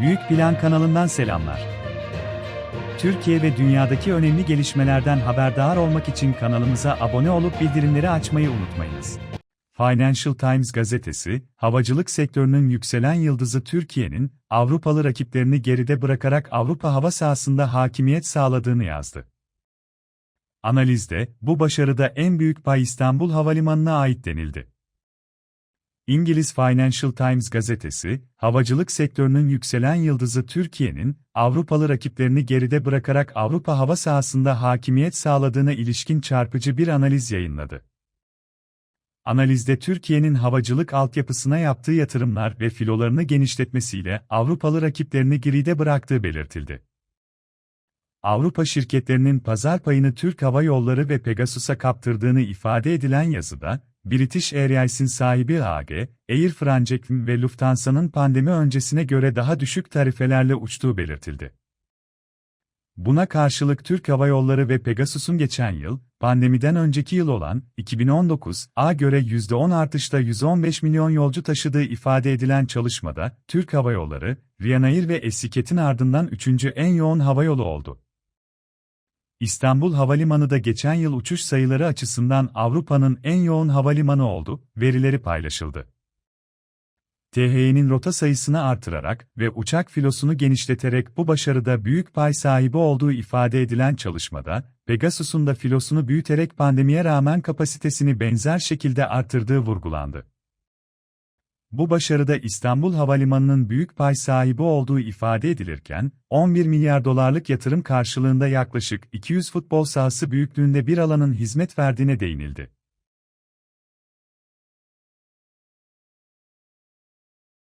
Büyük Plan kanalından selamlar. Türkiye ve dünyadaki önemli gelişmelerden haberdar olmak için kanalımıza abone olup bildirimleri açmayı unutmayınız. Financial Times gazetesi, havacılık sektörünün yükselen yıldızı Türkiye'nin, Avrupalı rakiplerini geride bırakarak Avrupa hava sahasında hakimiyet sağladığını yazdı. Analizde, bu başarıda en büyük pay İstanbul Havalimanı'na ait denildi. İngiliz Financial Times gazetesi, havacılık sektörünün yükselen yıldızı Türkiye'nin, Avrupalı rakiplerini geride bırakarak Avrupa hava sahasında hakimiyet sağladığına ilişkin çarpıcı bir analiz yayınladı. Analizde Türkiye'nin havacılık altyapısına yaptığı yatırımlar ve filolarını genişletmesiyle Avrupalı rakiplerini geride bıraktığı belirtildi. Avrupa şirketlerinin pazar payını Türk Hava Yolları ve Pegasus'a kaptırdığını ifade edilen yazıda, British Airways'in sahibi AG, Air France ve Lufthansa'nın pandemi öncesine göre daha düşük tarifelerle uçtuğu belirtildi. Buna karşılık Türk Hava Yolları ve Pegasus'un geçen yıl, pandemiden önceki yıl olan 2019 a göre %10 artışla 115 milyon yolcu taşıdığı ifade edilen çalışmada, Türk Hava Yolları, Ryanair ve Esiket'in ardından üçüncü en yoğun havayolu oldu. İstanbul Havalimanı da geçen yıl uçuş sayıları açısından Avrupa'nın en yoğun havalimanı oldu, verileri paylaşıldı. THY'nin rota sayısını artırarak ve uçak filosunu genişleterek bu başarıda büyük pay sahibi olduğu ifade edilen çalışmada, Pegasus'un da filosunu büyüterek pandemiye rağmen kapasitesini benzer şekilde artırdığı vurgulandı. Bu başarıda İstanbul Havalimanı'nın büyük pay sahibi olduğu ifade edilirken, 11 milyar dolarlık yatırım karşılığında yaklaşık 200 futbol sahası büyüklüğünde bir alanın hizmet verdiğine değinildi.